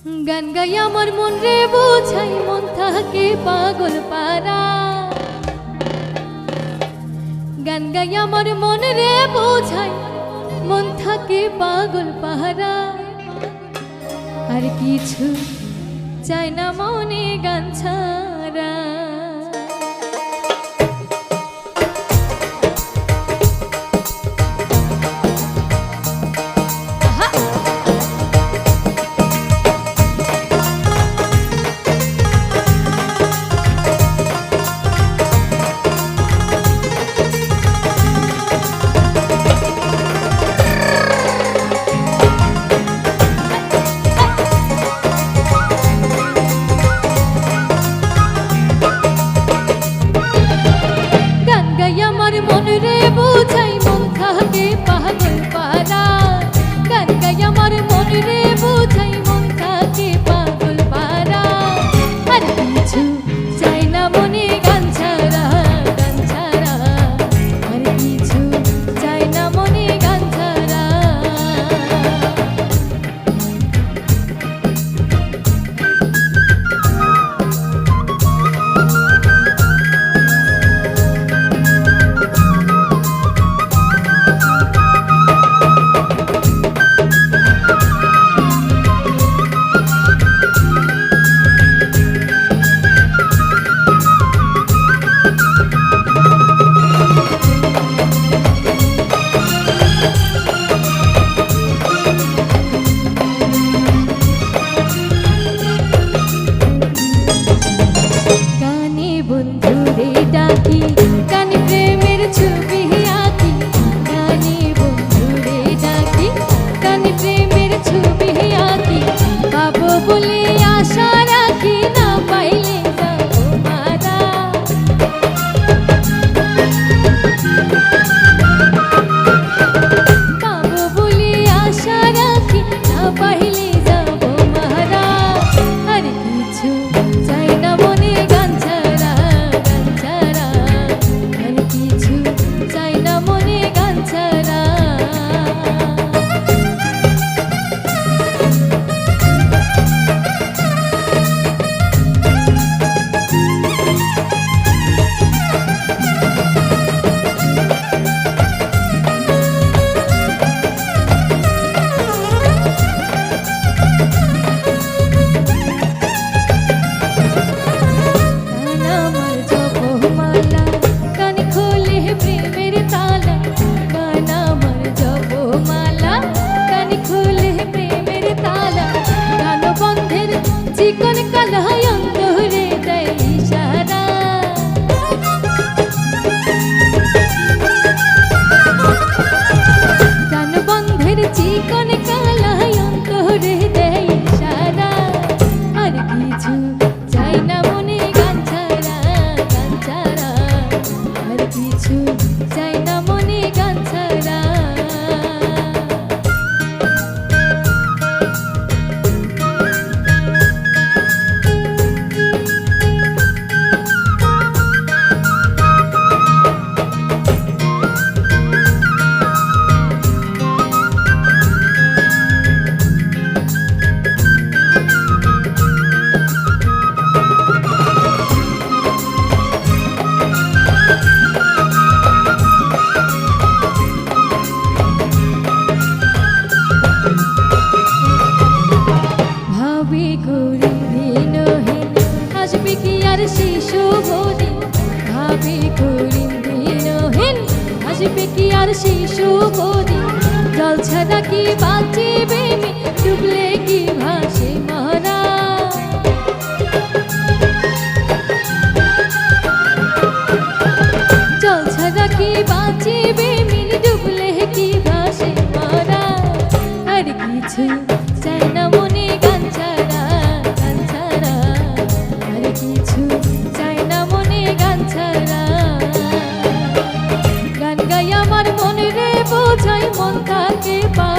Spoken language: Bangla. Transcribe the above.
গান গাই আমার মন রে বোঝাই মন থাকে পাগল পারা গান গাই আমার মন রে বোঝাই মন থাকে পাগল পাহারা আর কিছু চাই না মনে গান ছা আসবে কি আর সেই সুবরি জল ছাড়া কি বাঁচিবে ডুবলে কি ভাস মন কাকে বা